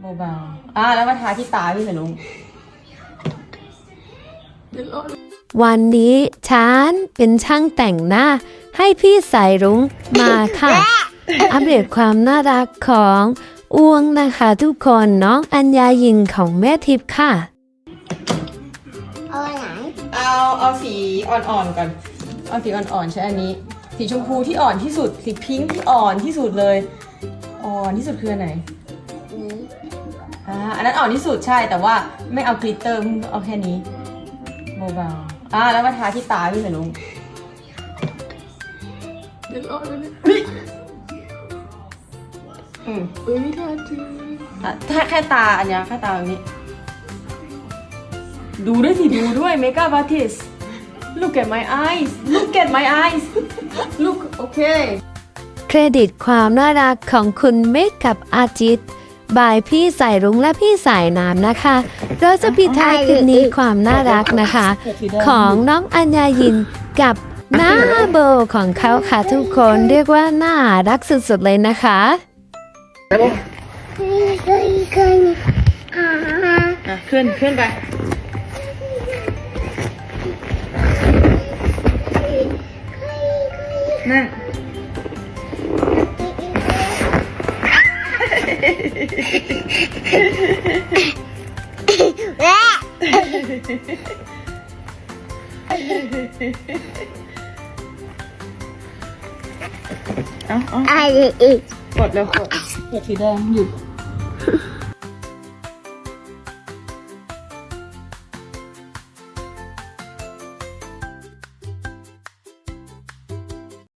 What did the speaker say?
เบาๆอะแล้วมาทาที่ตาพี่หน่อยลุงวันนี้ฉันเป็นช่างแต่งหน้า ให้พี่สายรุ้งมาค่ะ อัปเดตความน่ารักของอ้วงนะคะทุกคนน้องอัญญายิงของแม่ทิพย์ค่ะ เอาไหนเอาเอาสีอ่อนๆก่อน เอาสีอ่อนๆใช้อันนี้ สีชมพูที่อ่อนที่สุด สีพิงค์ที่อ่อนที่สุดเลย อ่อนที่สุดคืออันไหน นี้อ่าอันนั้นอ่อนที่สุดใช่แต่ว่าไม่เอากลิตเตอร์เอาแค่นี้เบาๆอ่าแล้วมาทาที่ตาพี่หน่อยลุงอืมอุ้ยทาจริงอะถ้าแค่ตาอันเนี้ยแค่ตาแบบนี้ ดูด้วยสิดูด้วย makeup artist look at my eyes look at my eyes look okay เครดิตความน่ารักของคุณเมคกับอาจิต บายพี่สายรุ้งและพี่สายน้ำนะคะ เราจะปิดท้ายคลิปนี้ความน่ารักนะคะ ของน้องอัญญายินกับหน้าโบของเขาค่ะทุกคนเรียกว่าน่ารักสุดๆเลยนะคะเฮ้ยเฮ้ยเฮ้ยฮ่าฮ่าอะขึ้นขึ้นไปนั่ง เอาเอาอะไรอีกกดเร็วกดกดสีแดงหยุด